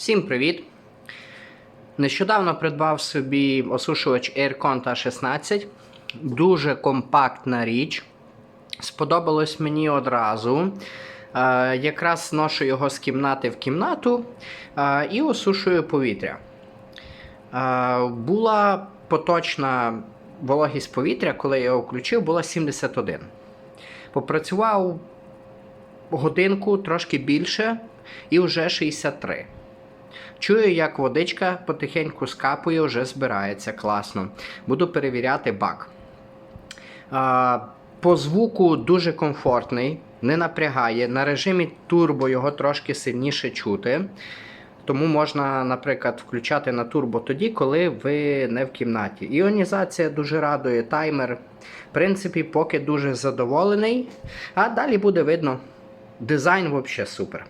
Всім привіт! Нещодавно придбав собі осушувач Aircon T16. Дуже компактна річ. Сподобалось мені одразу. Е, якраз ношу його з кімнати в кімнату е, і осушую повітря. Е, була поточна вологість повітря, коли я його включив, була 71. Попрацював годинку трошки більше і вже 63. Чую, як водичка потихеньку скапує, вже збирається класно. Буду перевіряти бак. По звуку дуже комфортний, не напрягає. На режимі турбо його трошки сильніше чути. Тому можна, наприклад, включати на турбо тоді, коли ви не в кімнаті. Іонізація дуже радує, таймер. В принципі, поки дуже задоволений. А далі буде видно. Дизайн взагалі супер.